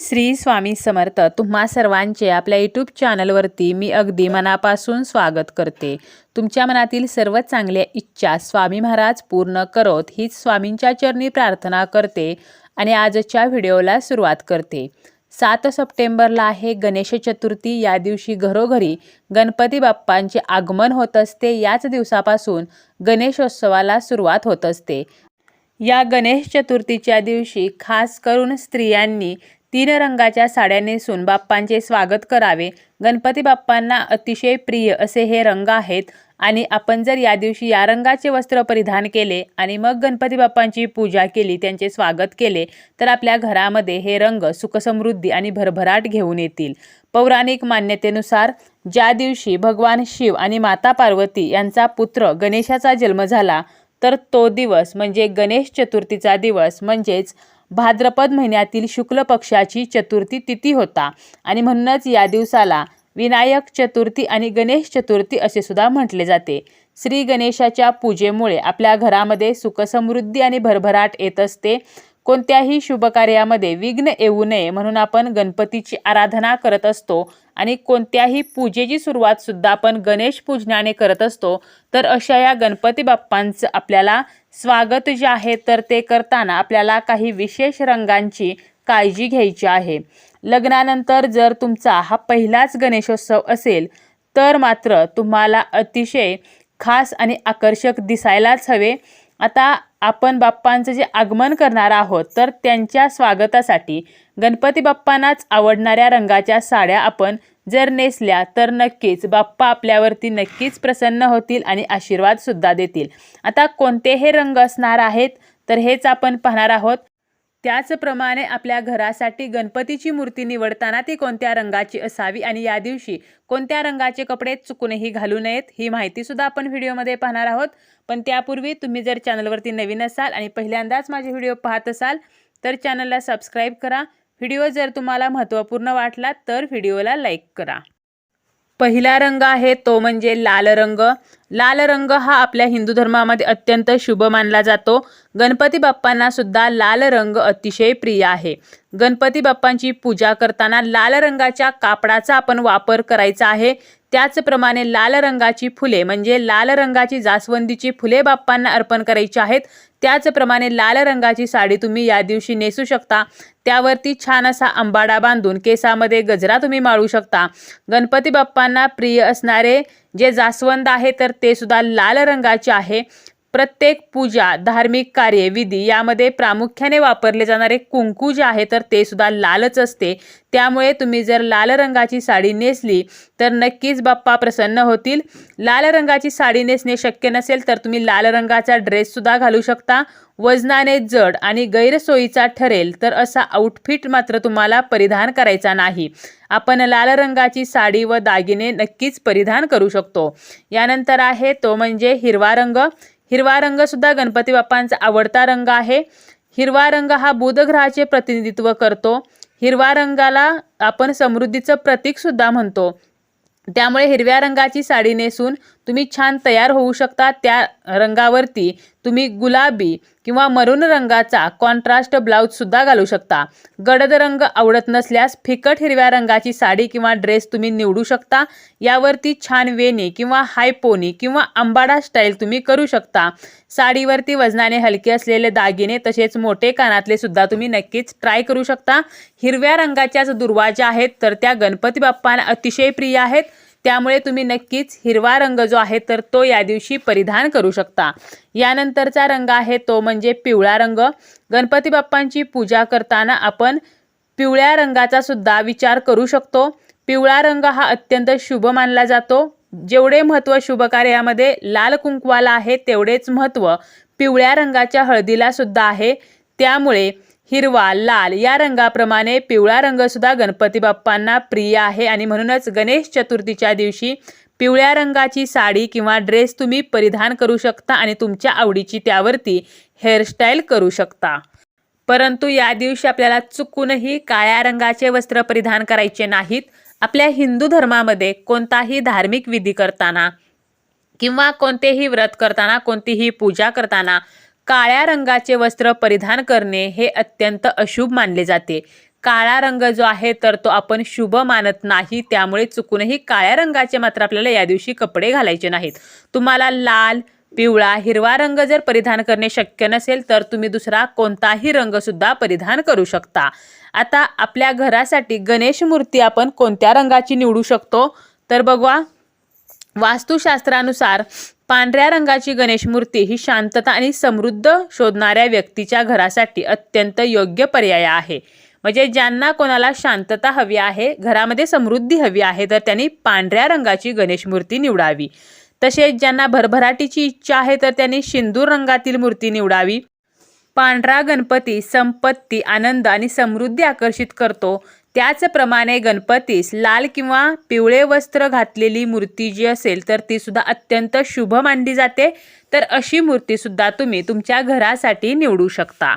श्री स्वामी समर्थ. तुम्हा सर्वांचे आपल्या यूट्यूब चॅनलवरती मी अगदी मनापासून स्वागत करते. तुमच्या मनातील सर्व चांगल्या इच्छा स्वामी महाराज पूर्ण करोत हीच स्वामींच्या चरणी प्रार्थना करते आणि आजच्या व्हिडिओला सुरुवात करते. सात सप्टेंबरला आहे गणेश चतुर्थी. या दिवशी घरोघरी गणपती बाप्पांचे आगमन होत असते. याच दिवसापासून गणेशोत्सवाला सुरुवात होत असते. या गणेश चतुर्थीच्या दिवशी खास करून स्त्रियांनी तीन रंगाच्या साड्या नेसून बाप्पांचे स्वागत करावे. गणपती बाप्पांना अतिशय प्रिय असे हे रंग आहेत आणि आपण जर या दिवशी या रंगाचे वस्त्र परिधान केले आणि मग गणपती बाप्पांची पूजा केली त्यांचे स्वागत केले तर आपल्या घरामध्ये हे रंग सुखसमृद्धी आणि भरभराट घेऊन येतील. पौराणिक मान्यतेनुसार ज्या दिवशी भगवान शिव आणि माता पार्वती यांचा पुत्र गणेशाचा जन्म झाला तर तो दिवस म्हणजे गणेश चतुर्थीचा दिवस म्हणजेच भाद्रपद महिन्यातील शुक्ल पक्षाची चतुर्थी तिथी होता. आणि म्हणूनच या दिवसाला विनायक चतुर्थी आणि गणेश चतुर्थी असे सुद्धा म्हटले जाते. श्री गणेशाच्या पूजेमुळे आपल्या घरामध्ये सुखसमृद्धी आणि भरभराट येत असते. कोणत्याही शुभकार्यामध्ये विघ्न येऊ नये म्हणून आपण गणपतीची आराधना करत असतो. आणि कोणत्याही पूजेची सुरुवात सुद्धा आपण गणेश पूजनाने करत असतो. तर अशा या गणपती बाप्पांचं आपल्याला स्वागत जे आहे तर ते करताना आपल्याला काही विशेष रंगांची काळजी घ्यायची आहे. लग्नानंतर जर तुमचा हा पहिलाच गणेशोत्सव असेल तर मात्र तुम्हाला अतिशय खास आणि आकर्षक दिसायलाच हवे. आता आपण बाप्पांचं जे आगमन करणार आहोत तर त्यांच्या स्वागतासाठी गणपती बाप्पांनाच आवडणाऱ्या रंगाच्या साड्या आपण जर नेसल्या तर नक्कीच बाप्पा आपल्यावरती नक्कीच प्रसन्न होतील आणि आशीर्वादसुद्धा देतील. आता कोणते हे रंग असणार आहेत तर हेच आपण पाहणार आहोत. त्याचप्रमाणे आपल्या घरासाठी गणपतीची मूर्ती निवडताना ती कोणत्या रंगाची असावी आणि या दिवशी कोणत्या रंगाचे कपडे चुकूनही घालू नयेत ही माहितीसुद्धा आपण व्हिडिओमध्ये पाहणार आहोत. पण त्यापूर्वी तुम्ही जर चॅनलवरती नवीन असाल आणि पहिल्यांदाच माझे व्हिडिओ पाहत असाल तर चॅनलला सबस्क्राईब करा. व्हिडिओ जर तुम्हाला महत्त्वपूर्ण वाटला तर व्हिडिओला लाईक करा. पहिला रंग आहे तो म्हणजे लाल रंग. लाल रंग हा आपल्या हिंदू धर्मामध्ये अत्यंत शुभ मानला जातो. गणपती बाप्पांना सुद्धा लाल रंग अतिशय प्रिय आहे. गणपती बाप्पांची पूजा करताना लाल रंगाच्या कापडाचा आपण वापर करायचा आहे. त्याचप्रमाणे लाल रंगाची फुले म्हणजे लाल रंगाची जास्वंदीची फुले बाप्पांना अर्पण करायची आहेत. त्याचप्रमाणे लाल रंगाची साडी तुम्ही या दिवशी नेसू शकता. त्यावरती छान असा आंबाडा बांधून केसामध्ये गजरा तुम्ही माळू शकता. गणपती बाप्पांना प्रिय असणारे जे जास्वंद आहे तर ते सुद्धा लाल रंगाचे आहे. प्रत्येक पूजा धार्मिक कार्य विधी यामध्ये प्रामुख्याने वापरले जाणारे कुंकू जे आहे तर ते सुद्धा लालच असते. त्यामुळे तुम्ही जर लाल रंगाची साडी नेसली तर नक्कीच बाप्पा प्रसन्न होतील. लाल रंगाची साडी नेसणे शक्य नसेल तर तुम्ही लाल रंगाचा ड्रेससुद्धा घालू शकता. वजनाने जड आणि गैरसोयीचा ठरेल तर असा आउटफिट मात्र तुम्हाला परिधान करायचा नाही. आपण लाल रंगाची साडी व दागिने नक्कीच परिधान करू शकतो. यानंतर आहे तो म्हणजे हिरवा रंग. हिरवा रंग सुद्धा गणपती बाप्पांचा आवडता रंग आहे. हिरवा रंग हा बुधग्रहाचे प्रतिनिधित्व करतो. हिरवा रंगाला आपण समृद्धीचं प्रतीक सुद्धा म्हणतो. त्यामुळे हिरव्या रंगाची साडी नेसून तुम्ही छान तयार होऊ शकता त्या रंगावरती. तुम्ही गुलाबी किंवा मरून रंगाचा कॉन्ट्रास्ट ब्लाऊजसुद्धा घालू शकता. गडद रंग आवडत नसल्यास फिकट हिरव्या रंगाची साडी किंवा ड्रेस तुम्ही निवडू शकता. यावरती छान वेणी किंवा हायपोनी किंवा आंबाडा स्टाईल तुम्ही करू शकता. साडीवरती वजनाने हलके असलेले दागिने तसेच मोठे कानातले सुद्धा तुम्ही नक्कीच ट्राय करू शकता. हिरव्या रंगाच्याच दुर्वाजा आहेत तर त्या गणपती बाप्पांना अतिशय प्रिय आहेत. त्यामुळे तुम्ही नक्कीच हिरवा रंग जो आहे तर तो या दिवशी परिधान करू शकता. यानंतरचा रंग आहे तो म्हणजे पिवळा रंग. गणपती बाप्पांची पूजा करताना आपण पिवळ्या रंगाचा सुद्धा विचार करू शकतो. पिवळा रंग हा अत्यंत शुभ मानला जातो. जेवढे महत्त्व शुभकार्यामध्ये लाल कुंकवाला आहे तेवढेच महत्त्व पिवळ्या रंगाच्या हळदीला सुद्धा आहे. त्यामुळे हिरवा लाल या रंगाप्रमाणे पिवळा रंगसुद्धा गणपती बाप्पांना प्रिय आहे. आणि म्हणूनच गणेश चतुर्थीच्या दिवशी पिवळ्या रंगाची साडी किंवा ड्रेस तुम्ही परिधान करू शकता आणि तुमच्या आवडीची त्यावरती हेअरस्टाईल करू शकता. परंतु या दिवशी आपल्याला चुकूनही काळ्या रंगाचे वस्त्र परिधान करायचे नाहीत. आपल्या हिंदू धर्मामध्ये कोणताही धार्मिक विधी करताना किंवा कोणतेही व्रत करताना कोणतीही पूजा करताना काळ्या रंगाचे वस्त्र परिधान करणे हे अत्यंत अशुभ मानले जाते. काळा रंग जो आहे तर तो आपण शुभ मानत नाही. त्यामुळे चुकूनही काळ्या रंगाचे मात्र आपल्याला या दिवशी कपडे घालायचे नाहीत. तुम्हाला लाल पिवळा हिरवा रंग जर परिधान करणे शक्य नसेल तर तुम्ही दुसरा कोणताही रंगसुद्धा परिधान करू शकता. आता आपल्या घरासाठी गणेश मूर्ती आपण कोणत्या रंगाची निवडू शकतो? तर बघा वास्तुशास्त्रानुसार पांढऱ्या रंगाची गणेश मूर्ती ही शांतता आणि समृद्ध शोधणाऱ्या व्यक्तीच्या घरासाठी अत्यंत योग्य पर्याय आहे. म्हणजे ज्यांना कोणाला शांतता हवी आहे घरामध्ये समृद्धी हवी आहे तर त्यांनी पांढऱ्या रंगाची गणेश मूर्ती निवडावी. तसेच ज्यांना भरभराटीची इच्छा आहे तर त्यांनी शिंदूर रंगातील मूर्ती निवडावी. पांढरा गणपती संपत्ती आनंद आणि समृद्धी आकर्षित करतो. त्याचप्रमाणे गणपतीस लाल किंवा पिवळे वस्त्र घातलेली मूर्ती जी असेल तर ती सुद्धा अत्यंत शुभ मानली जाते. तर अशी मूर्ती सुद्धा तुम्ही तुमच्या घरासाठी निवडू शकता.